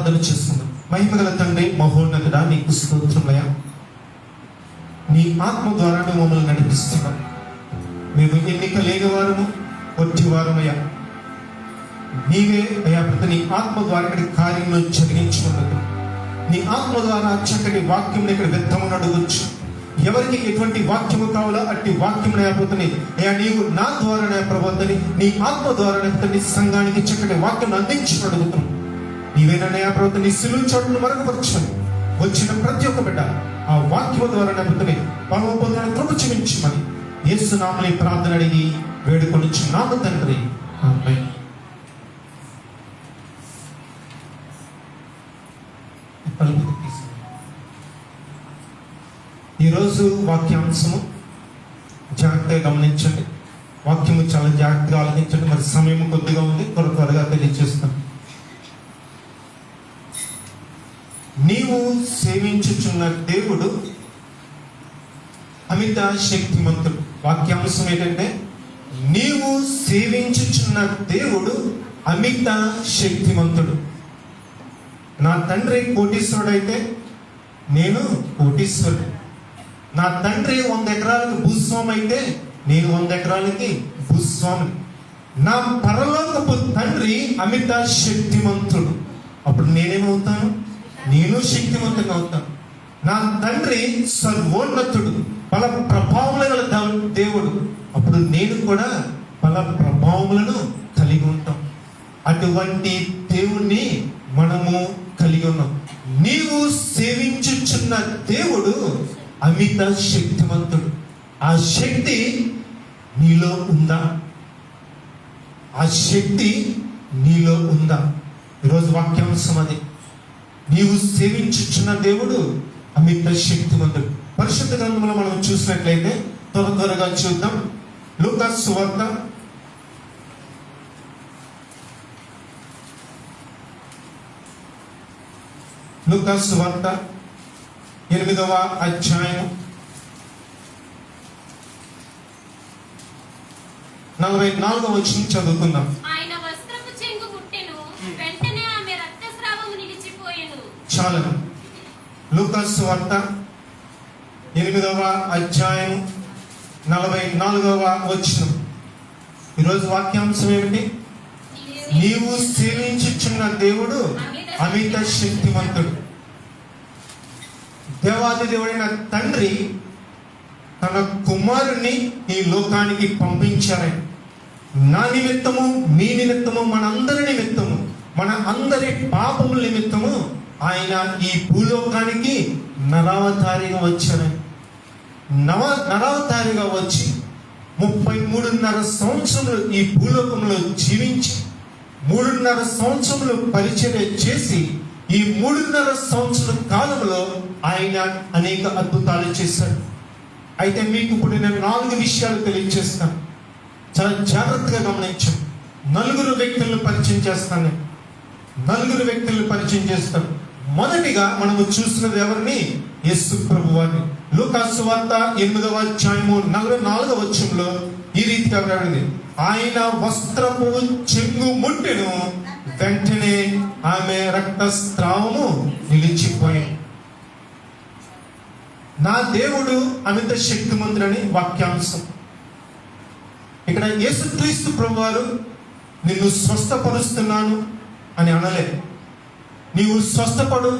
ప్రార్థన చేస్తున్నాం. మహిమగల తండ్రి మహోన్నతుడ నీకు స్తోత్రమయ నీ ఆత్మ ద్వారానే మమ్మల్ని నడిపిస్తున్నాం. మేము ఎన్నిక లేని వారము వచ్చి వారమయ్యా నీవే అయ్యా ప్రతి నీ ఆత్మ ద్వారా ఇక్కడ కార్యంలో జరిగించుకున్నది. నీ ఆత్మ ద్వారా చక్కటి వాక్యం ఇక్కడ వ్యర్థమని అడగొచ్చు. ఎవరికి ఎటువంటి వాక్యము కావాలో అట్టి వాక్యం నేపథ్యని అయ్యా నీవు నా ద్వారా ప్రబోధని నీ ఆత్మ ద్వారా నేపథ్య సంఘానికి చక్కటి వాక్యం అందించుకుని అడుగుతున్నాను నీవేనా నేపథ్య నీ సిలువు చోటును మరొకపరచమని వచ్చిన ప్రతి ఒక్క బిడ్డ ఆ వాక్యం ద్వారా నేపథ్యని పరమ పొందిన కృప చూపించమని యేసునామని ప్రార్థన అడిగి వేడుకొనిచున్నాము తండ్రి. ఆమేన్. ఈరోజు వాక్యాంశము జాగ్రత్తగా గమనించండి. వాక్యము చాలా జాగ్రత్తగా ఆలోచించండి. మరి సమయం కొద్దిగా ఉంది. త్వర త్వరగా తెలియజేస్తాను. నీవు సేవించుచున్న దేవుడు అమిత శక్తిమంతుడు. వాక్యాంశం ఏంటంటే నీవు సేవించుచున్న దేవుడు అమిత శక్తిమంతుడు. నా తండ్రి కోటీశ్వరుడైతే అయితే నేను కోటీశ్వరుడు. నా తండ్రి వంద ఎకరాలకు భూస్వామి అయితే నేను వంద ఎకరాలకి భూస్వామి. నా పరలోకపు తండ్రి అమిత శక్తిమంతుడు. అప్పుడు నేనేమవుతాను? నేను శక్తివంతంగా అవుతాను నా తండ్రి సర్వోన్నతుడు బల ప్రభావముల దేవుడు. అప్పుడు నేను కూడా బల ప్రభావములను కలిగి ఉంటాం. అటువంటి దేవుణ్ణి మనము కలిగి ఉన్నాం. నీవు సేవించుచున్న దేవుడు అమిత శక్తివంతుడు. ఆ శక్తి నీలో ఉందా? ఆ శక్తి నీలో ఉందా? ఈరోజు వాక్యాంశం అది నీవు సేవించుచున్న దేవుడు అమిత శక్తివంతుడు పరిశుద్ధ గ్రంథంలో మనం చూసినట్లయితే త్వర త్వరగా చూద్దాం. లూకాస్ సువార్త లూకాస్ వార్త ఎనిమిదవ అధ్యాయం నలభై నాలుగవ వచ్చిన చదువుకుందాం. ఆయన వస్త్రపు చెంగు ముట్టెను వెంటనే ఆమె రక్తస్రావము అంశాలను చాలను వార్త ఎనిమిదవ అధ్యాయం నలభై నాలుగవ వచ్చిన ఈరోజు వాక్యాంశం ఏమిటి? నీవు సేవించుచున్న దేవుడు అమిత శక్తివంతుడు. దేవాది దేవుడైన తండ్రి తన కుమారుణ్ణి ఈ లోకానికి పంపించారని. నా నిమిత్తము మీ నిమిత్తము మనందరి నిమిత్తము మన అందరి పాపముల నిమిత్తము ఆయన ఈ భూలోకానికి నరావతారిగా వచ్చాడు. నవ నరావతారిగా వచ్చి ముప్పై మూడున్నర సంవత్సరములు ఈ భూలోకంలో జీవించి మూడున్నర సంవత్సరములు పరిచర్య చేసి ఈ మూడున్నర సంవత్సరం కాలంలో ఆయన అనేక అద్భుతాలు చేశాడు. అయితే మీకు ఇప్పుడు నేను నాలుగు విషయాలు తెలియజేస్తాను. చాలా జాగ్రత్తగా గమనించాను నలుగురు వ్యక్తులను పరిచయం చేస్తాను. నలుగురు వ్యక్తులను పరిచయం చేస్తాను. మొదటిగా మనము చూసినది ఎవరిని? యేసు ప్రభు వారిని. లూకాసు వార్త ఎనిమిదవ అధ్యాయము నలభై నాలుగవ వచ్చంలో ఈ రీతిగా వ్రాడింది ఆయన వస్త్రపు చెంగు ముట్టెను వెంటనే ఆమె రక్తస్రావము నిలిచిపోయింది నా దేవుడు అమిత శక్తిమంతుడని వాక్యాంశం. ఇక్కడ యేసుక్రీస్తు ప్రభువారు నిన్ను స్వస్థపరుస్తున్నాను అని అనలేదు. నీవు స్వస్థపడు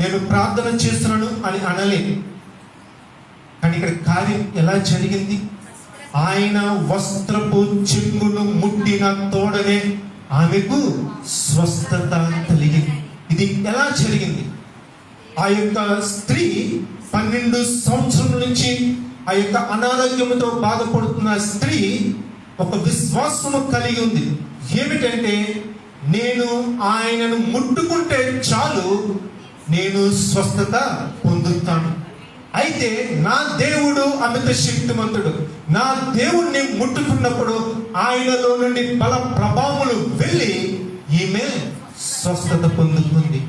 నేను ప్రార్థన చేస్తున్నాను అని అనలేదు కానీ ఇక్కడ కార్యం ఎలా జరిగింది? ఆయన వస్త్రపు చెంగును ముట్టిన తోడనే ఆమెకు స్వస్థత కలిగింది. ఇది ఎలా జరిగింది? ఆ యొక్క స్త్రీ పన్నెండు సంవత్సరం నుంచి ఆ యొక్క అనారోగ్యంతో బాధపడుతున్న స్త్రీ ఒక విశ్వాసము కలిగి ఉంది. ఏమిటంటే నేను ఆయనను ముట్టుకుంటే చాలు నేను స్వస్థత పొందుతాను. అయితే నా దేవుడు అమిత శక్తిమంతుడు. నా దేవుణ్ణి ముట్టుకున్నప్పుడు ఆయనలో నుండి బల ప్రభావములు వెళ్ళి ఈమె స్వస్థత పొందుతుంది.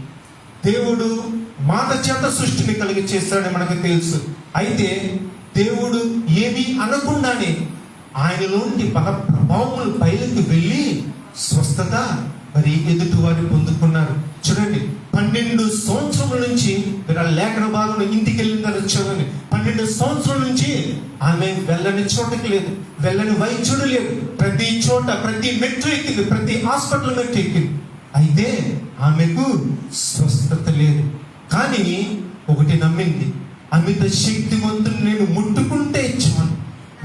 దేవుడు మాట చేత సృష్టిని కలిగి చేస్తాడని మనకు తెలుసు. అయితే దేవుడు ఏమీ అనకుండానే ఆయనలోని బల ప్రభావములు బయలుకు వెళ్ళి స్వస్థత మరి ఎదుటి వారిని పొందుకున్నారు. చూడండి పన్నెండు సంవత్సరముల నుంచి మీరు ఆ లేఖన భాగంలో ఇంటికి వెళ్ళిందని చూడండి పన్నెండు సంవత్సరాల నుంచి ఆమె వెళ్ళని చోటకి లేదు వెళ్ళని వైద్యుడు లేదు. ప్రతి చోట ప్రతి మెట్టు ఎక్కింది ప్రతి హాస్పిటల్ మెట్టు ఎక్కింది. అయితే ఆమెకు స్వస్థత లేదు. కానీ ఒకటి నమ్మింది అమిత శక్తివంతుని నేను ముట్టుకుంటే చాలు.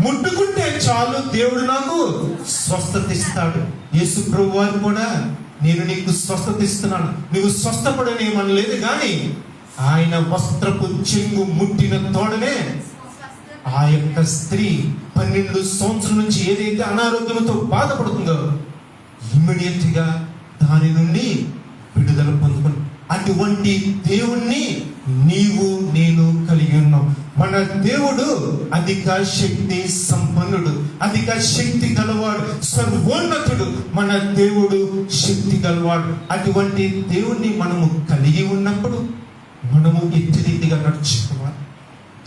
ముట్టుకుంటే చాలు దేవుడు నాకు స్వస్థత ఇస్తాడు. యేసు ప్రభు వారు కూడా నేను నీకు స్వస్థత ఇస్తున్నాను నువ్వు స్వస్థపడని ఏమనలేదు కానీ ఆయన వస్త్రపు చెంగు ముట్టిన తోడనే ఆ యొక్క స్త్రీ పన్నెండు సంవత్సరం నుంచి ఏదైతే అనారోగ్యంతో బాధపడుతుందో ఇమ్మీడియట్గా దాని నుండి విడుదల పొందుకుని అటువంటి దేవుణ్ణి నీవు నేను కలిగి ఉన్నాం మన దేవుడు అధిక శక్తి సంపన్నుడు అధిక శక్తి గలవాడు సర్వోన్నతుడు. మన దేవుడు శక్తి గలవాడు. అటువంటి దేవుణ్ణి మనము కలిగి ఉన్నప్పుడు మనము ఎట్టి రీతిగా నడుచుకోవాలి.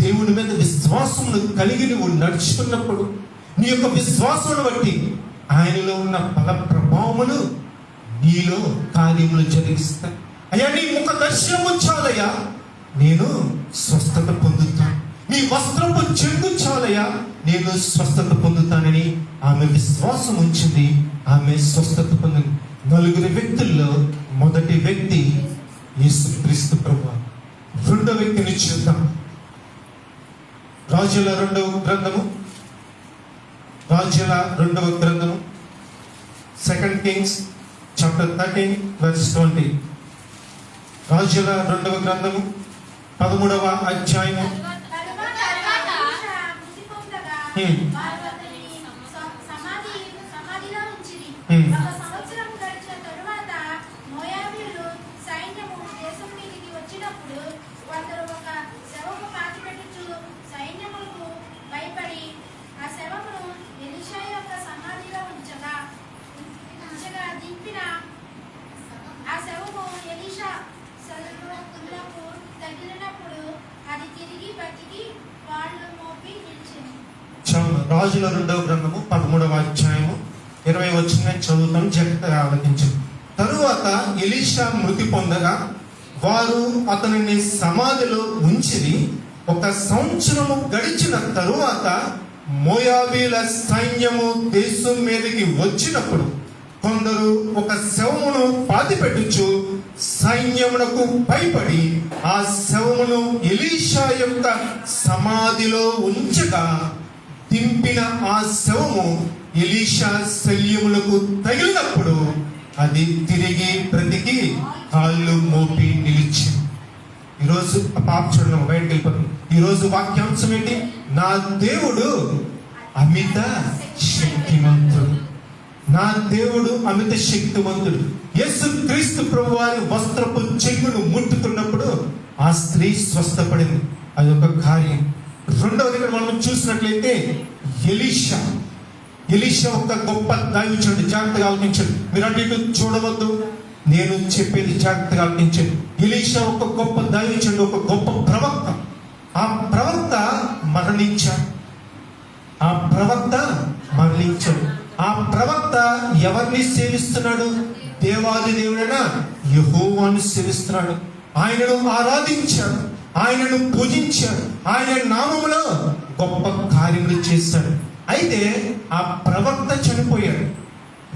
దేవుని మీద విశ్వాసమును కలిగి నువ్వు నడుచుకున్నప్పుడు నీ యొక్క విశ్వాసమును బట్టి ఆయనలో ఉన్న ఫల ప్రభావములు నీలో కార్యములు జరిగిస్తాయి. అయ్యా నీ ముఖ దర్శనము చాలయ్యా. నేను స్వస్థత పొందుతాను. నీ వస్త్రపు చెంగు చాలయ్యా. నేను స్వస్థత పొందుతానని ఆమె విశ్వాసం ఉంచింది. ఆమె స్వస్థత పొందింది నలుగురు వ్యక్తుల్లో మొదటి వ్యక్తి యేసుక్రీస్తు ప్రభు. రెండో వ్యక్తిని చూద్దాం. రాజుల రెండవ గ్రంథము. రాజుల రెండవ గ్రంథము. Second Kings chapter thirteen verse twenty రాజుల రెండవ గ్రంథము. పదమూడవ అధ్యాయము తరువాత తరువాత తరువాత ఎలీషా మృతి పొందగా హ్మ్. వారు అతనిని స- సమాధి సమాధిలో ఉంచిరి. హ్మ్. ఒక సంవత్సరం గడిచిన తరువాత మోయాబీయులు సైన్యము దేశం మీదికి వచ్చినప్పుడు కొందరు ఒక శవము పాతిపెట్టుచు సైన్యములకు భయపడి ఆ శవమును ఎలీషా యొక్క సమాధిలో ఉంచగా ఉంచగా దింపిన ఆ శవము ఎలీషా శరీరములకు తగిలినప్పుడు అది తిరిగి బతికి వాళ్ళు మోపి నిలిచింది చాలు రాజుల రెండవ గ్రంథము పదమూడవ అధ్యాయము ఇరవై వచ్చిన చదువుతాం జాగ్రత్తగా ఆలోచించండి తరువాత ఎలీషా మృతి పొందగా వారు అతనిని సమాధిలో ఉంచిరి. ఒక సంవత్సరము గడిచిన తరువాత మోయాబీల సైన్యము దేశం మీదకి వచ్చినప్పుడు కొందరు ఒక శవమును పాతిపెట్టుచు సైన్యమునకు భయపడి ఆ శవమును ఎలీషా యొక్క సమాధిలో ఉంచగా శవము ఎలీషా శల్యములకు తగిలినప్పుడు అది తిరిగి బ్రతికి కాళ్ళు మోపి నిలిచింది. ఈరోజు పాప చూడడం బయటకు వెళ్ళిపోతుంది. ఈరోజు వాక్యాంశం ఏంటి? నా దేవుడు అమిత శక్తివంతుడు నా దేవుడు అమిత శక్తివంతుడు యేసు క్రీస్తు ప్రభు వారి వస్త్రపు చెంగును ముట్టుకున్నప్పుడు ఆ స్త్రీ స్వస్థపడింది. అది ఒక కార్యం. రెండవది ఇక్కడ మనం చూసినట్లయితే ఎలీషా. ఎలీషా ఒక గొప్ప దైవచుడు జాగ్రత్తగా ఆలోచించండి. మీరు అటు ఇటు చూడవద్దు నేను చెప్పేది జాగ్రత్తగా ఆలోచించండి. ఎలీషా ఒక గొప్ప దైవచుడు ఒక గొప్ప ప్రవక్త. ఆ ప్రవక్త మరణించాడు. ఆ ప్రవక్త మరణించాడు. ఆ ప్రవక్త ఎవరిని సేవిస్తున్నాడు? దేవాది దేవుడైన యహోవాన్ని సేవిస్తున్నాడు. ఆయనను ఆరాధించాడు. ఆయనను పూజించాడు. ఆయన నామములో గొప్ప కార్యములు చేశాడు అయితే ఆ ప్రవక్త చనిపోయాడు.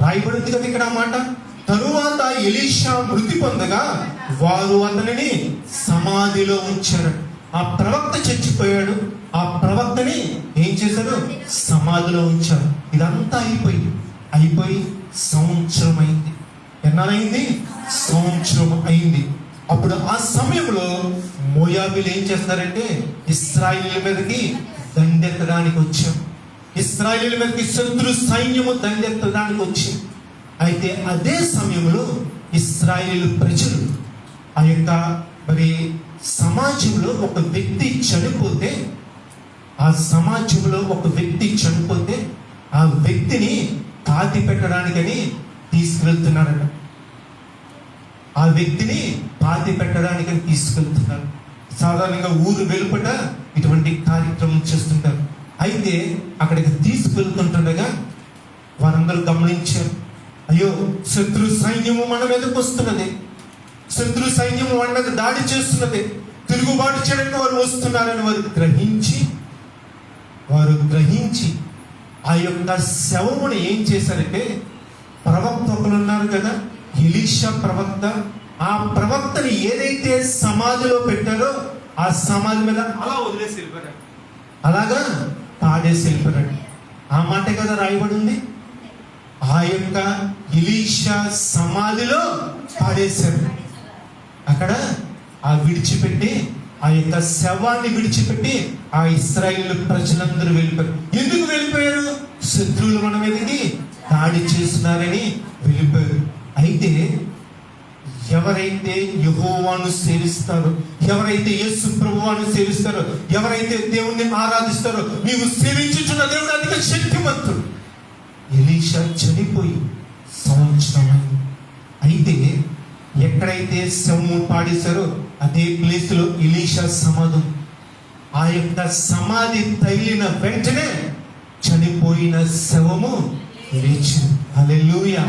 రాయబడింది కదా ఇక్కడ మాట? తరువాత ఎలీషా మృతి పొందగా వారు అతనిని సమాధిలో ఉంచారు. ఆ ప్రవక్త చచ్చిపోయాడు. ఆ ప్రవక్తని ఏం చేశారు? సమాధిలో ఉంచారు. ఇదంతా అయిపోయింది అయిపోయి సంవత్సరం అయింది ఎన్నాలైంది సంవత్సరం అయింది. అప్పుడు ఆ సమయంలో మోయాబీలు ఏం చేస్తారంటే ఇస్రాయిల్ మీదకి దండెత్తడానికి వచ్చాం ఇస్రాయిల్ మీదకి శత్రు సైన్యము దండెత్తడానికి వచ్చింది అయితే అదే సమయంలో ఇస్రాయిల్ ప్రజలు ఆ యొక్క మరి సమాజంలో ఒక వ్యక్తి చనిపోతే ఆ సమాజంలో ఒక వ్యక్తి చనిపోతే ఆ వ్యక్తిని పాతి పెట్టడానికని తీసుకువెళ్తున్నారట ఆ వ్యక్తిని పాతి పెట్టడానికి తీసుకెళ్తున్నారు. సాధారణంగా ఊరు వెలుపట ఇటువంటి కార్యక్రమం చేస్తుంటారు. అయితే అక్కడికి తీసుకెళ్తుంటుండగా వారందరూ గమనించారు. అయ్యో శత్రు సైన్యము మన మీదకి వస్తున్నది. శత్రు సైన్యం వాడి దాడి చేస్తున్నది. తిరుగుబాటు చేయడానికి వారు వస్తున్నారని వారు గ్రహించి వారు గ్రహించి ఆ యొక్క శవమును ఏం చేశారంటే ప్రవక్త ఒకరు ఉన్నారు కదా ఎలీషా ప్రవక్త ఆ ప్రవక్తని ఏదైతే సమాధిలో పెట్టారో ఆ సమాధి మీద అలా వదిలేసి వెళ్ళిపోయారు అలాగా? తాడేసి వెళ్ళిపోయాడు. ఆ మాట కదా రాయబడి ఉంది ఆ యొక్క ఇలీషా సమాధిలో పాడేశారు అక్కడ ఆ విడిచిపెట్టి ఆ యొక్క శవాన్ని విడిచిపెట్టి ఆ ఇస్రాయిల్ ప్రజలందరూ వెళ్ళిపోయారు. ఎందుకు వెళ్ళిపోయారు? శత్రువులు మన మీదకి దాడి చేస్తున్నారని వెళ్ళిపోయారు. అయితే ఎవరైతే యహోవాను సేవిస్తారో ఎవరైతే యేసు ప్రభువాను సేవిస్తారో ఎవరైతే దేవుణ్ణి ఆరాధిస్తారో నీవు సేవించుచున్న దేవుడు అధిక శక్తివంతుడు. ఎలీషా చనిపోయి సంవత్సరం అయితే ఎక్కడైతే శవము పాడేశారో అదే ప్లేస్లో ఇలీషా సమాధి. ఆ యొక్క సమాధి తగిలిన వెంటనే చనిపోయిన శవము లేచింది. హల్లెలూయా.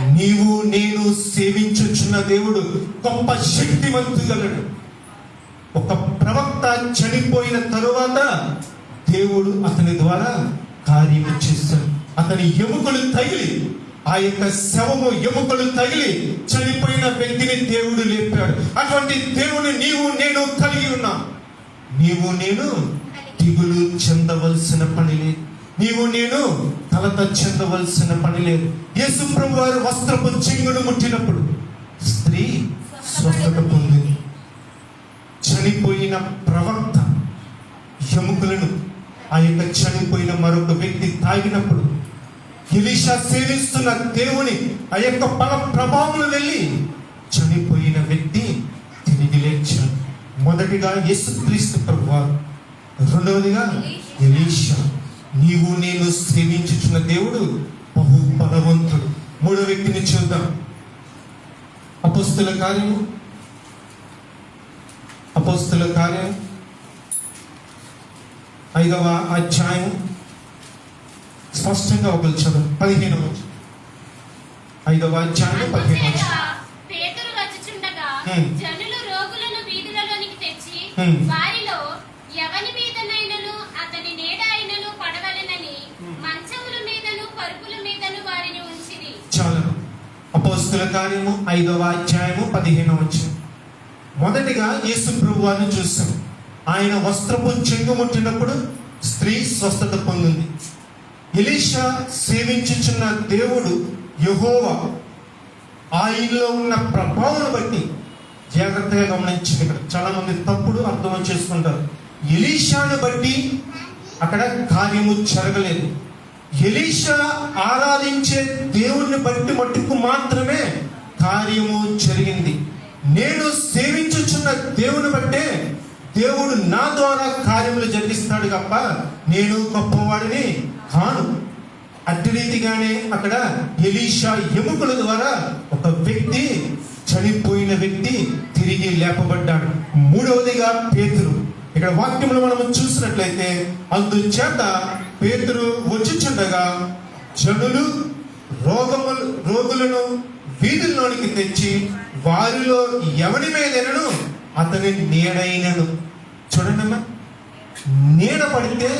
నీవు నేను సేవించుచున్న దేవుడు గొప్ప శక్తివంతుగలడు ఒక ప్రవక్త చనిపోయిన తరువాత దేవుడు అతని ద్వారా కార్యము చేస్తాడు. అతని ఎముకలు తగిలి ఆ యొక్క శవము ఎముకలు తగిలి చనిపోయిన వ్యక్తిని దేవుడు లేపాడు. అటువంటి దేవుని నీవు నేను కలిగి ఉన్నాం. నీవు నేను దిగులు చెందవలసిన పని లేదు. నీవు నేను తలత చెందవలసిన పని లేదు. యేసుప్రభు వారు వస్త్రపు చెంగును ముట్టినప్పుడు స్త్రీ స్వస్థత పొందింది. చనిపోయిన ప్రవక్త ఎముకలను ఆ యొక్క చనిపోయిన మరొక వ్యక్తి తాగినప్పుడు ఎలీషా సేవిస్తున్న దేవుని ఆ యొక్క పల ప్రభావం వెళ్ళి చనిపోయిన వ్యక్తి తిరిగి లేచాడు. మొదటిగా యేసుక్రీస్తు ప్రభువారు రెండవదిగా ఎలీషా. నీవు నేను సేవించుచున్న దేవుడు బహు బలవంతుడు మూడో వ్యక్తిని చూద్దాం. అపస్తుల కార్యము? అపోస్తుల కార్యం? ఐదవ అధ్యాయం స్పష్టంగా ఒకరు చదువు పదిహేను ఐదవ అధ్యాయం పదిహేను. జనులు రోగులను వీధులలోనికి తెచ్చి హ్మ్. వారిలో ఎవని మీదనైనను అతని నీడ అయినను పడవలెనని మంచముల మీదను పరుపుల మీదను వారిని ఉంచిరి చాలు అపోస్తుల కార్యము ఐదవ అధ్యాయము పదిహేను వచ్చిన మొదటిగా యేసు ప్రభువాన్ని చూసాం ఆయన వస్త్రపు చెంగుముట్టినప్పుడు స్త్రీ స్వస్థత పొందింది. ఎలీషా సేవించుచున్న దేవుడు యహోవా ఆయనలో ఉన్న ప్రభావం బట్టి జాగ్రత్తగా గమనించింది ఇక్కడ. చాలా మంది తప్పుడు అర్థం చేసుకుంటారు. ఎలీషాను బట్టి అక్కడ కార్యము జరగలేదు. ఎలీషా ఆరాధించే దేవుణ్ణి బట్టి మట్టుకు మాత్రమే కార్యము జరిగింది. నేను సేవించుచున్న దేవుని బట్టే దేవుడు నా ద్వారా కార్యములు జరిగిస్తాడు తప్ప నేను గొప్పవాడిని కాను. అట్టి రీతిగానే అక్కడ ఎలీషా ఎముకల ద్వారా ఒక వ్యక్తి చనిపోయిన వ్యక్తి తిరిగి లేపబడ్డాడు. మూడవదిగా పేతురు. ఇక్కడ వాక్యములు మనం చూసినట్లయితే అందుచేత పేతురు వచ్చుచుండగా జనులు రోగములు రోగులను వీధుల్లోనికి తెచ్చి వారిలో ఎవడి మీదనను? అతని నీడైనను. చూడండమ్మా నీడ పడితే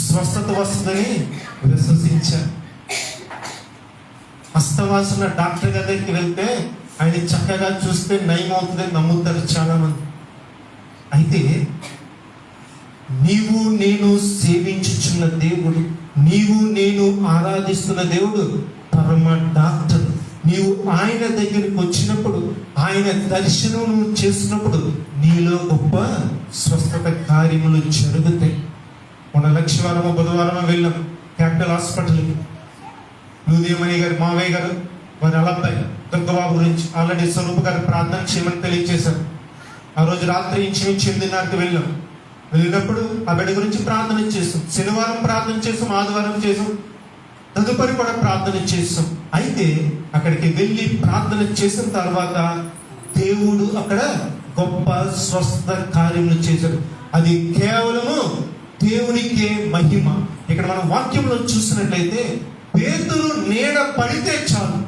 స్వస్థత వస్తుందని విశ్వసించారు. అస్తవాసన డాక్టర్ దగ్గరికి వెళ్తే ఆయన చక్కగా చూస్తే నయం అవుతుందని నమ్ముతారు చాలా మంది అయితే నీవు నేను సేవించుచున్న దేవుడు నీవు నేను ఆరాధిస్తున్న దేవుడు పరమ డాక్టర్ నీవు ఆయన దగ్గరికి వచ్చినప్పుడు ఆయన దర్శనం చేసినప్పుడు నీలో గొప్ప స్వస్థత కార్యములు జరుగుతాయి. మన లక్ష్యవారము బుధవారము వెళ్ళాం క్యాపిటల్ హాస్పిటల్కి. లూదేమణి గారు మావయ్య గారు వారి అలబ్బాయి దుర్గబాబు గురించి ఆల్రెడీ స్వరూప్ గారు ప్రార్థన చేయమని తెలియజేశారు. ఆ రోజు రాత్రి ఇంచుమించు ఎనిమిదిన్నరకు వెళ్ళాం. వెళ్ళినప్పుడు ఆ బిడ్డ గురించి ప్రార్థన చేసాం శనివారం ప్రార్థన చేసాం ఆదివారం చేసాం తదుపరి కూడా ప్రార్థన చేసాం అయితే అక్కడికి వెళ్ళి ప్రార్థన చేసిన తర్వాత దేవుడు అక్కడ గొప్ప స్వస్థ కార్యములు చేశాడు. అది కేవలము దేవునికే మహిమ. ఇక్కడ మనం వాక్యంలో చూసినట్లయితే పేతురు నీడ పడితే చాలు.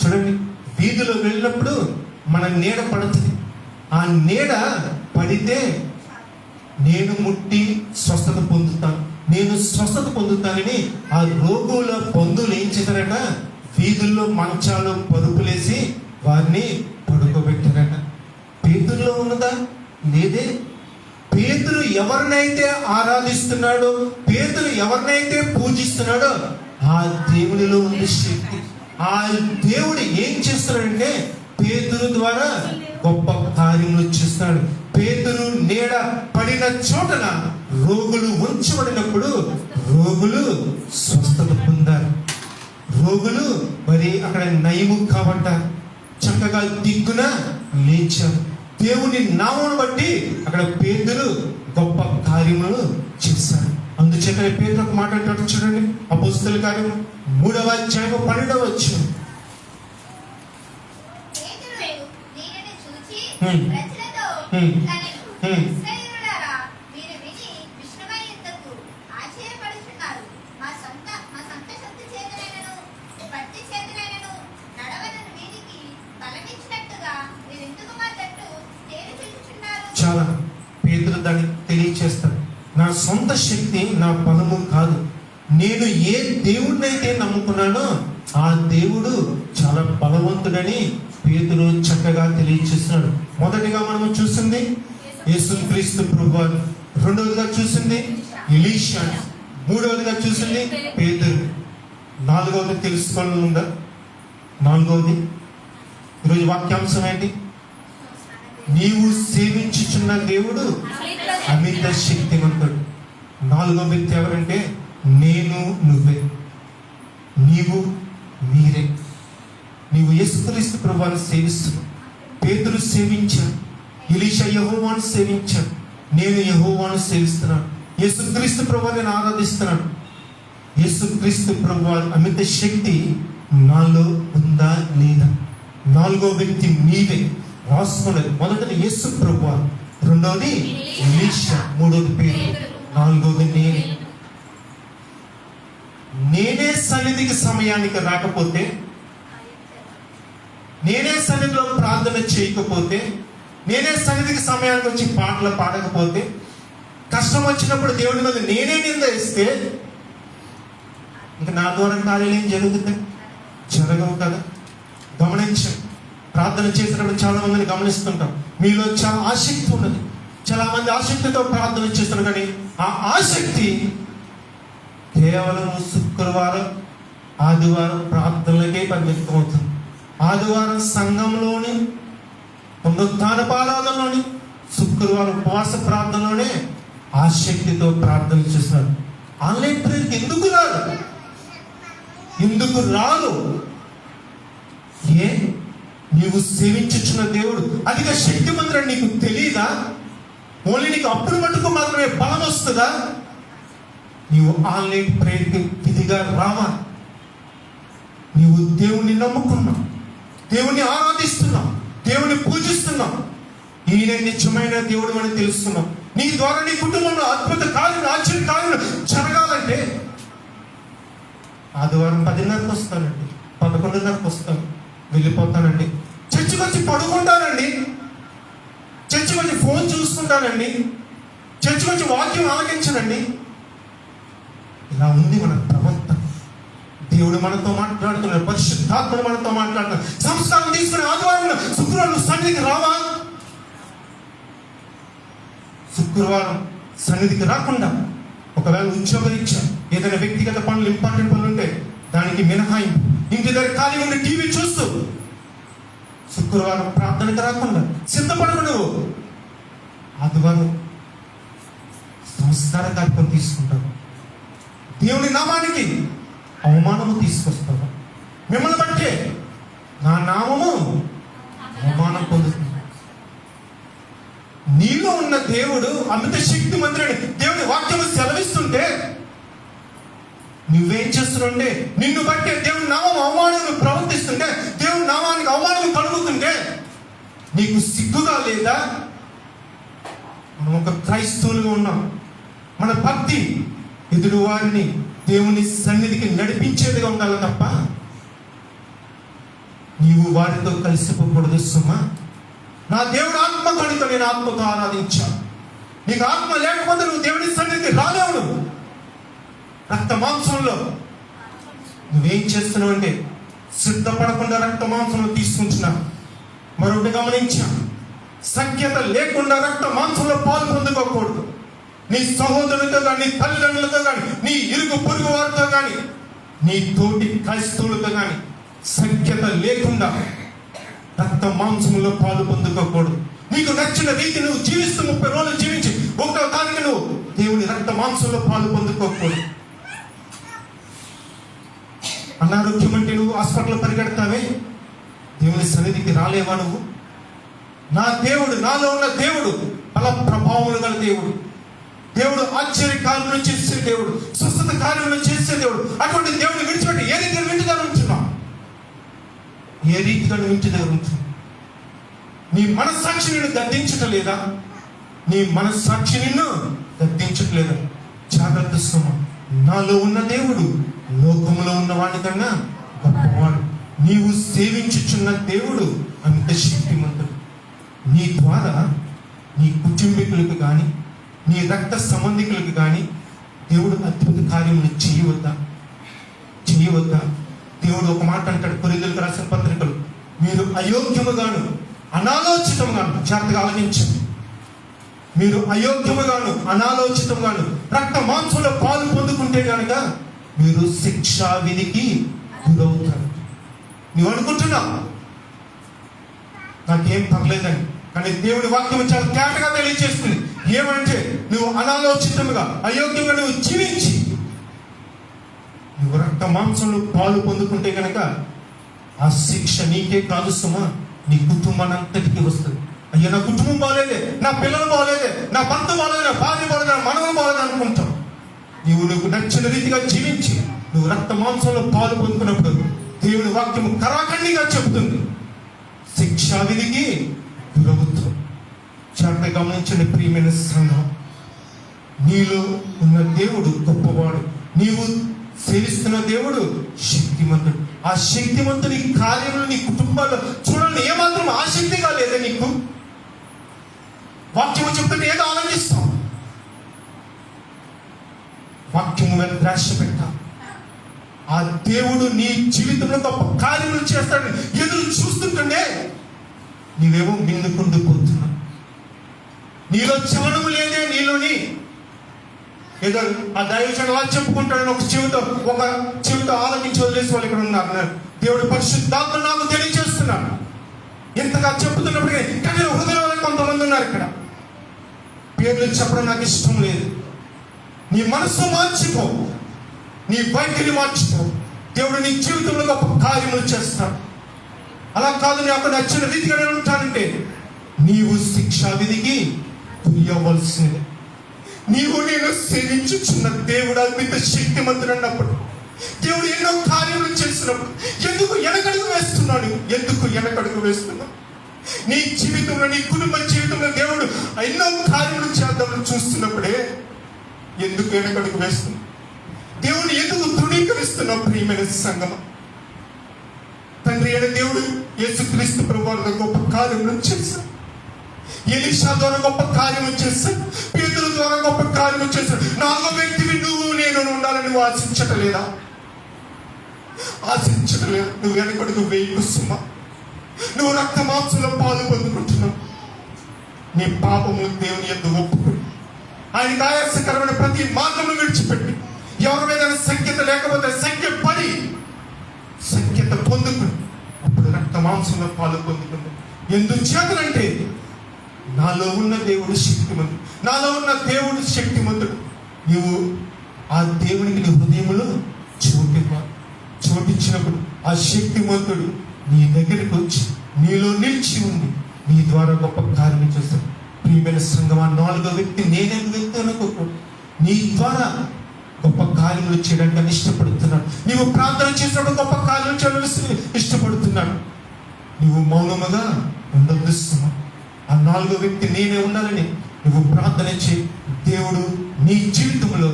చూడండి వీధిలో వెళ్ళినప్పుడు మన నీడ పడుతుంది. ఆ నీడ పడితే నేను ముట్టి స్వస్థత పొందుతాను. నేను స్వస్థత పొందుతానని ఆ రోగుల పందులు ఏం చేశారట? వీధుల్లో మంచాలు పరుపులేసి వారిని పడుకోబెట్టారట. పేతుల్లో ఉన్నదా? లేదే. పేతురు ఎవరినైతే ఆరాధిస్తున్నాడో పేతురు ఎవరినైతే పూజిస్తున్నాడో ఆ దేవునిలో ఉంది శక్తి. ఆ దేవుడు ఏం చేస్తున్నాడంటే పేతురు ద్వారా గొప్ప కార్యములు చేస్తాడు. పేతురు నీడ పడిన చోటన రోగులు ఉంచబడినప్పుడు రోగులు స్వస్థత పొందారు. రోగులు మరి అక్కడ నయము కాబట్టారు చక్కగా దిక్కున లేచారు. దేవుని నామను బట్టి అక్కడ పేదలు గొప్ప కార్యములు చేశారు. అందుచేత పేదలకు మాట్లాడేటట్టు చూడండి. అపోస్తుల కార్యము మూడవ అధ్యాయం పన్నెండవ వచ్చాడు పేతురు దీనిని చూచి హ్మ్. ప్రజలతో హ్మ్. ఇట్లనెను, హ్మ్. ఇశ్రాయేలులారా, మీరు విని విష్ణువైనందుకు ఆశ్చర్యపడుచున్నారు. మా సొంత మా సొంత శక్తి చేతనైనను, భక్తి చేతనైనను నడవనను వీరికి బలమిచ్చినట్టుగా మీరెందుకు మా తట్టు తేరి చూచుచున్నారు? చాలా పేదలు దాన్ని తెలియచేస్తాడు నా సొంత శక్తి నా బలము కాదు నేను ఏ దేవుడినైతే నమ్ముకున్నానో ఆ దేవుడు చాలా బలవంతుడని పేతులు చక్కగా తెలియచేస్తున్నాడు. మొదటిగా మనము చూసింది యేసుక్రీస్తు ప్రభు రెండవదిగా చూసింది ఎలీషా. మూడవదిగా చూసింది పేదరు నాలుగవది తెలుసుకోవాలని ఉందా? నాలుగవది. ఈరోజు వాక్యాంశం ఏంటి? నీవు సేవించుచున్న దేవుడు అమిత శక్తివంతుడు నాలుగో వ్యక్తి ఎవరంటే నేను నువ్వే. నీవు మీరే. నీవు యేసుక్రీస్తు ప్రభువాన్ని సేవిస్తున్నావు పేదలు సేవించాను. ఎలీషా యహోవాను సేవించాను. నేను యహోవాను సేవిస్తున్నాను. యేసుక్రీస్తు ప్రభువాన్ని నేను ఆరాధిస్తున్నాను. యేసుక్రీస్తు ప్రభు అమిత శక్తి నాలో ఉందా లేదా? నాలుగో వ్యక్తి మీదే రాసుకోలేదు మొదటిది యేసు ప్రభు రెండవది ఎలీషా. మూడవది పేరు నాలుగోది నేనే. నేనే సన్నిధికి సమయానికి రాకపోతే నేనే సన్నిధిలో ప్రార్థన చేయకపోతే నేనే సన్నిధికి సమయానికి వచ్చి పాటలు పాడకపోతే కష్టం వచ్చినప్పుడు దేవుడి మీద నేనే నింద ఇస్తే ఇంకా నా ద్వారా కార్యాలు ఏం జరుగుతుంది? జరగవు కదా. గమనించండి. ప్రార్థన చేసినప్పుడు చాలా మందిని గమనిస్తుంటాం. మీలో చాలా ఆసక్తి ఉన్నది. చాలా మంది ఆసక్తితో ప్రార్థన చేస్తున్నారు కానీ ఆ ఆసక్తి కేవలం శుక్రవారం ఆదివారం ప్రార్థనలకే పరిమితం అవుతుంది. ఆదివారం సంఘంలోని పునరుత్న పారాధనలోని శుక్రవారం ఉపవాస ప్రార్థనలోనే ఆసక్తితో ప్రార్థన చేస్తున్నారు ఆన్లైన్ ప్రేయర్కి ఎందుకు రాదు? ఎందుకు రాదు? ఏ? నీవు సేవించుచున్న దేవుడు. అధిక శక్తి మంత్రం నీకు తెలియదా ఓన్లీ నీకు అప్పుడు మటుకు మాత్రమే బలం వస్తుందా? నీవు ఆన్లైన్ ప్రేయర్కి విధిగా రావా నీవు దేవుణ్ణి నమ్ముకున్నావు. దేవుణ్ణి ఆరాధిస్తున్నాం. దేవుని పూజిస్తున్నాం. ఈయన నిత్యమైన దేవుడు అని తెలుస్తున్నాం. నీ ద్వారా నీ కుటుంబంలో అద్భుత కార్యం ఆశ్చర్య కార్యం జరగాలంటే ఆదివారం పదిన్నరకు వస్తానండి. పదకొండున్నరకు వస్తాను. వెళ్ళిపోతానండి. చర్చికి వచ్చి పడుకుంటానండి. చర్చికి వచ్చి ఫోన్ చూసుకుంటానండి చర్చికి వచ్చి వాక్యం ఆలకించనండి. ఇలా ఉంది మన ప్రవర్తన దేవుడు మనతో మాట్లాడుతున్నాడు పరిశుద్ధాత్మడు మనతో మాట్లాడుతున్నాడు. సంస్కారం తీసుకునే ఆదివారం శుక్రవారం సన్నిధికి రావా? శుక్రవారం సన్నిధికి రాకుండా ఒకవేళ ఉద్యోగరీత్యా ఏదైనా వ్యక్తిగత పనులు ఇంపార్టెంట్ పనులు ఉంటే దానికి మినహాయింపు. ఇంటి దగ్గర ఖాళీ ఉండి టీవీ చూస్తూ శుక్రవారం ప్రార్థనకు రాకుండా సిద్ధపడకు నువ్వు. ఆదివారం సంస్కార కార్యక్రమం తీసుకుంటావు. దేవుని నామానికి అవమానము తీసుకొస్తాను మిమ్మల్ని బట్టే నా నామము అవమానం పొందుతుంది. నీలో ఉన్న దేవుడు అమిత శక్తి మంత్రుడు. దేవుని వాక్యము సెలవిస్తుంటే నువ్వేం చేస్తున్నావుంటే నిన్ను బట్టే దేవుని నామం అవమానం ప్రవర్తిస్తుంటే దేవుని నామానికి అవమానం కలుగుతుంటే నీకు సిగ్గుగా లేదా? మనం ఒక క్రైస్తవులుగా ఉన్నాం. మన భక్తి ఎదురు వారిని దేవుని సన్నిధికి నడిపించేదిగా ఉండాలి తప్ప నీవు వారితో కలిసిపోకూడదు సుమా. నా దేవుడు ఆత్మ కనుక నేను ఆత్మతో ఆరాధించాను. నీకు ఆత్మ లేకపోతే నువ్వు దేవుని సన్నిధి రాలేవు నువ్వు. రక్త మాంసంలో నువ్వేం చేస్తున్నావు అంటే సిద్ధపడకుండా రక్త మాంసంలో తీసుకుంటున్నావు మరొకటి గమనించా. సఖ్యత లేకుండా రక్త మాంసంలో పాలు పొందుకోకూడదు. నీ సహోదరులతో కానీ నీ తల్లిదండ్రులతో కానీ నీ ఇరుగు పొరుగు వారితో కానీ నీ తోటి క్రైస్తవులతో కానీ సఖ్యత లేకుండా రక్త మాంసంలో పాలు పొందుకోకూడదు. నీకు నచ్చిన రీతి నువ్వు జీవిస్తూ ముప్పై రోజులు జీవించి ఒకటో దానికి నువ్వు దేవుని రక్త మాంసంలో పాలు పొందుకోకూడదు. అనారోగ్యం అంటే నువ్వు హాస్పిటల్ పరిగెడతావే? దేవుని సన్నిధికి రాలేవా నువ్వు? నా దేవుడు నాలో ఉన్న దేవుడు బల ప్రభావములు గల దేవుడు. దేవుడు ఆశ్చర్య కార్యములు చేసే దేవుడు స్వస్థత కార్యములు చేసే దేవుడు. అటువంటి దేవుడు విడిచిపెట్టి ఏ రీతిగా వింటి దగ్గర ఉంటున్నావు ఏ రీతిగా నువ్వు ఇంటి దగ్గర ఉంటున్నావు నీ మనస్సాక్షి నిన్ను గద్దించటం లేదా నీ మనస్సాక్షి నిన్ను గద్దించట్లేదా? జాగ్రత్త సుమ. నాలో ఉన్న దేవుడు లోకములో ఉన్న వాడి కన్నా గొప్పవాడు. నీవు సేవించుచున్న దేవుడు అంత శక్తిమంతుడు. నీ ద్వారా నీ కుటుంబీకులకు కానీ నీ రక్త సంబంధికులకు కానీ దేవుడు అద్భుత కార్యములు చేయవద్దా? చేయవద్దా? దేవుడు ఒక మాట అంటాడు కొరిదలకు రాసిన పత్రికలు. మీరు అయోగ్యముగాను అనాలోచితముగాను జాగ్రత్తగా ఆలోచించండి. మీరు అయోగ్యముగాను అనాలోచితముగాను రక్త మాంసంలో పాలు పొందుకుంటే కనుక మీరు శిక్షా విధికి గురవుతారు. నువ్వు అనుకుంటున్నావు? నాకేం పర్లేదని కానీ దేవుడి వాక్యం చాలా తేటగా తెలియజేస్తుంది. ఏమంటే నువ్వు అనాలోచితముగా అయోగ్యంగా నువ్వు జీవించి నువ్వు రక్త మాంసంలో పాలు పొందుకుంటే కనుక ఆ శిక్ష నీకే కాదు సుమా నీ కుటుంబాన్ని అంతటికి వస్తుంది. అయ్యో నా కుటుంబం బాగాలేదే నా పిల్లలు బాగాలేదే నా భర్త బాగాలేదు నా భార్య బాగాలేదు నా మనవలు బాగాలేదు అనుకుంటాం. నీవు నువ్వు నచ్చిన రీతిగా జీవించి నువ్వు రక్త మాంసంలో పాలు పొందుకున్నప్పుడు దేవుని వాక్యము కరాఖండిగా చెబుతుంది. శిక్షా విధికి ప్రభుత్వం జాగ్రత్త గమనించండి ప్రియమైన సంఘం నీలో ఉన్న దేవుడు గొప్పవాడు. నీవు సేవిస్తున్న దేవుడు శక్తిమంతుడు. ఆ శక్తిమంతుని కార్యములు నీ కుటుంబాల్లో చూడండి ఏమాత్రం ఆసక్తిగా లేదా నీకు. వాక్యము చెప్తుంటే ఏదో ఆనందిస్తాం. వాక్యము మీద ద్రాక్ష పెట్టాం. ఆ దేవుడు నీ జీవితంలో గొప్ప కార్యములు చేస్తాడు ఎదురు చూస్తుంటుండే నీవేమో మిందుకుంటూ పోతున్నావు నీలో చవనము లేదే నీలోని ఏదో ఆ దైవజనుడు అలా చెప్పుకుంటాడని ఒక చెవితో ఒక చెవితో ఆలోచించి వదిలేసి వాళ్ళు ఇక్కడ ఉన్నారు. దేవుడు పరిశుద్ధాత్మ నాకు తెలియజేస్తున్నాడు. ఇంతగా చెప్తున్నప్పటికీ కానీ హృదయంలో కొంతమంది ఉన్నారు ఇక్కడ. పేర్లు చెప్పడం నాకు ఇష్టం లేదు. నీ మనసు మార్చిపో. నీ వైఖరి మార్చిపో. దేవుడు నీ జీవితంలో గొప్ప కార్యములు చేస్తాడు. అలా కాదు నాకు నచ్చిన రీతిగా నేను ఉంటానంటే నీవు శిక్షా విధికి గురియవలసింది నీవు నేను సేవించుచున్న దేవుడు అద్భుత శక్తిమంతుడు అన్నప్పుడు దేవుడు ఎన్నో కార్యములు చేసినప్పుడు ఎందుకు వెనకడుగు వేస్తున్నాడు? ఎందుకు వెనకడుగు వేస్తున్నాడు? నీ జీవితంలో నీ కుటుంబ జీవితంలో దేవుడు ఎన్నో కార్యములు చేద్దామని చూస్తున్నప్పుడే ఎందుకు వెనకడుగు వేస్తుంది దేవుడు ఎందుకు తృణీకరిస్తున్నావు ప్రియమైన సంగమం? తండ్రి అయిన దేవుడు యేసుక్రీస్తు ప్రభు గొప్ప కార్యములను చేశాడు. ఎలీషా ద్వారా గొప్ప కార్యము చేశాడు. పేదల ద్వారా గొప్ప కార్యము చేశాడు. నాలుగో వ్యక్తివి నువ్వు నేను ఉండాలని నువ్వు ఆశించటలేదా? ఆశించటలేదా? నువ్వు వెనకడుగు వేయి సుమా నువ్వు రక్త మాంసంలో పాలు పొందుకుంటున్నావు. నీ పాపము దేవుని ఎందు ఒప్పుకుని ఆయన ఆయాసకరమైన ప్రతి మార్గము విడిచిపెట్టి ఎవరి మీద సంఖ్యత లేకపోతే సంఖ్య పడి సంఖ్యత పొందుకుని అప్పుడు రక్త మాంసంలో పాలు పొందుకుంది. ఎందుకు చేతనంటే నాలో ఉన్న దేవుడు శక్తిమంతుడు. నాలో ఉన్న దేవుడు శక్తిమంతుడు. నీవు ఆ దేవునికి నీ హృదయంలో చోటివ్వ చోటిచ్చినప్పుడు ఆ శక్తిమంతుడు నీ దగ్గరికి వచ్చి నీలో నిలిచి ఉంది నీ ద్వారా గొప్ప కార్యం చేస్తాడు. ప్రియమైన సంఘం ఆ నాలుగో వ్యక్తి నేనే వ్యక్తి అనుకోకూడదు నీ ద్వారా గొప్ప కార్యములు చేయడానికి ఇష్టపడుతున్నాడు. నీవు ప్రార్థన చేసినప్పుడు గొప్ప కార్యం చేయడం ఇష్టపడుతున్నాడు. నువ్వు మౌనముగా ఉండొద్దు ఆ నాలుగో వ్యక్తి నేనే ఉండాలని నువ్వు ప్రార్థన చేయి. దేవుడు నీ జీవితంలో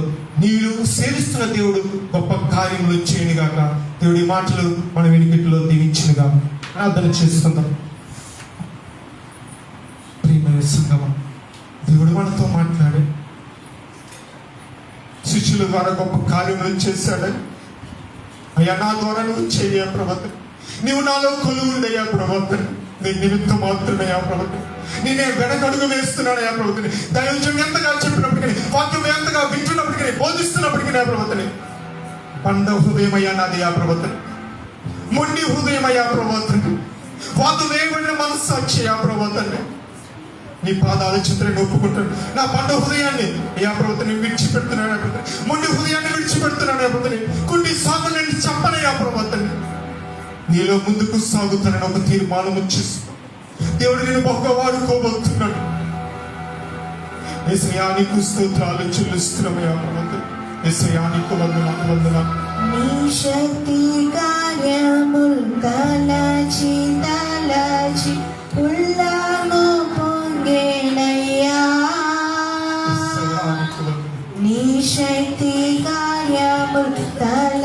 నీవు సేవిస్తున్న దేవుడు గొప్ప కార్యములు చేయనుగాక దేవుడి మాటలు మన వెనుకట్లో దీవించినగా ప్రార్థన చేసుకుందాం. ప్రియమైన సంగమ దేవుడు మనతో మాట్లాడే శిష్యుల ద్వారా గొప్ప కార్యములు చేశాడని అయ్యా నా ద్వారా నువ్వు చేయ ప్రవర్తన. నీవు నాలో కొలువుండయ్యా ప్రవర్తన. నీ నిమిత్తం మాత్రమే ఆ ప్రవర్తన. నేనే వెనకడుగు వేస్తున్నాను ఆ ప్రవర్తన. దైవజం ఎంతగా చెప్పినప్పటికీ వాక్యం ఎంతగా వింటున్నప్పటికీ బోధిస్తున్నప్పటికీ నా ప్రవర్తన. పండ హృదయమయ్యా నాది ఆ ప్రవర్తన. మొండి హృదయమయ్యా ప్రవర్తన. వాదు వేయబడిన మనస్సాక్షి ఆ ప్రవర్తన. నీ పాదాల చిత్రాన్ని ఒప్పుకుంటాను నా పండు హృదయాన్ని అయ్యా ప్రవర్తన విడిచిపెడుతున్నాను ఆ ప్రవర్తన మొండి హృదయాన్ని విడిచిపెడుతున్నాను కొన్ని ప్రవర్తన నేను. చెప్పను యా ప్రభుత్వం నీలో ముందుకు సాగుతానని ఒక తీర్మానం వచ్చేసి దేవుడు నేను బహుగా వాడుకోబోతున్నాడు. ఎసయానికి స్తోత్రాలు చెల్లిస్తున్నామయ్యా ప్రవర్తన ఎసయానికి వందనాలు వందనాలు. నీ శక్తి కార్యముల్ తలచి తలచి ఉల్లా శక్తి కార్యములు తల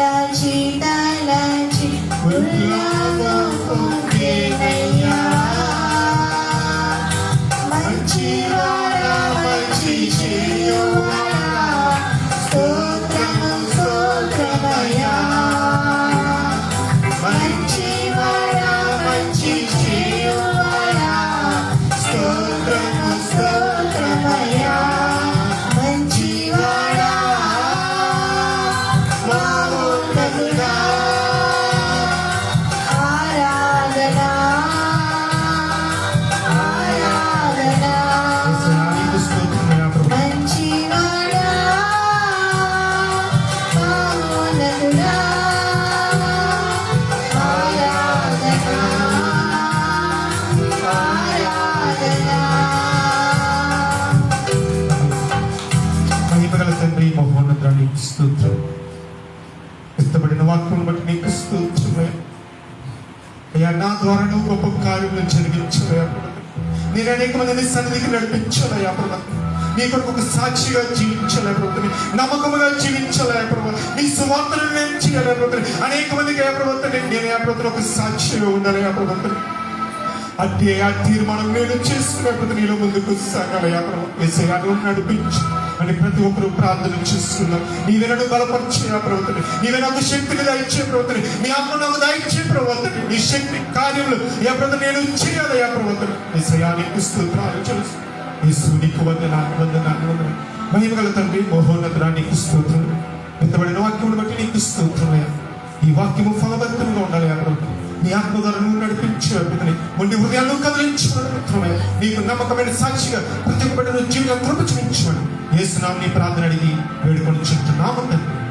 కార్యములను గొప్ప జరిగించవయ్యా నేను అనేక మంది నీ సన్నిధికి నడిపించాలయ్యా ప్రభు. నీ కొరకు ఒక సాక్షిగా జీవించాలే ప్రభు. నమ్మకముగా జీవించాలే ప్రభు. నీ సువార్తను నేను చేయాలి ప్రభు. అనేక మందికి ఏ ప్రభుత్వం నేను ఏ ప్రభుత్వం ఒక సాక్షిగా ఉండాలి ఆ ప్రభుత్వం అంటే ఆ తీర్మానం నేను చేసుకున్నప్పుడు నీలో ముందుకు సాగాలయ్యా ప్రభు ఏసయాను నడిపించు. అని ప్రతి ఒక్కరు ప్రార్థన చేస్తున్నాం నీవే నన్ను బలపరిచే ఆ ప్రవర్తన నీవే నాకు శక్తిని దయచే ప్రవర్తన నీ అమ్మ నాకు దయచే ప్రవర్తన నీ శక్తి కార్యములు ఏ ప్రవర్తన నేను చేయాలి ఆ ప్రవర్తన ఏసయానికి స్తోత్రాలు తెలుసు యేసు నీకు వందనాలు వందనాలు వందనాలు. మహిమగల తండ్రి మహోన్నతుడా నీకు స్తోత్రం. పెద్దబడిన వాక్యమును బట్టి నీకు స్తోత్రమయ్యా ఈ వాక్యము ఫలవంతంగా ఉండాలి అక్కడ నీ ఆత్మ ద్వారా నువ్వు నడిపించే అద్భుతని మొండి హృదయాలు కదిలించమని నీకు నమ్మకమైన సాక్షిగా ప్రతి ఒక్క బిడ్డను జీవితం కృప ఏసునాం నీ ప్రార్థన అడిగి వేడుకొని చెప్తున్నాము తండ్రి.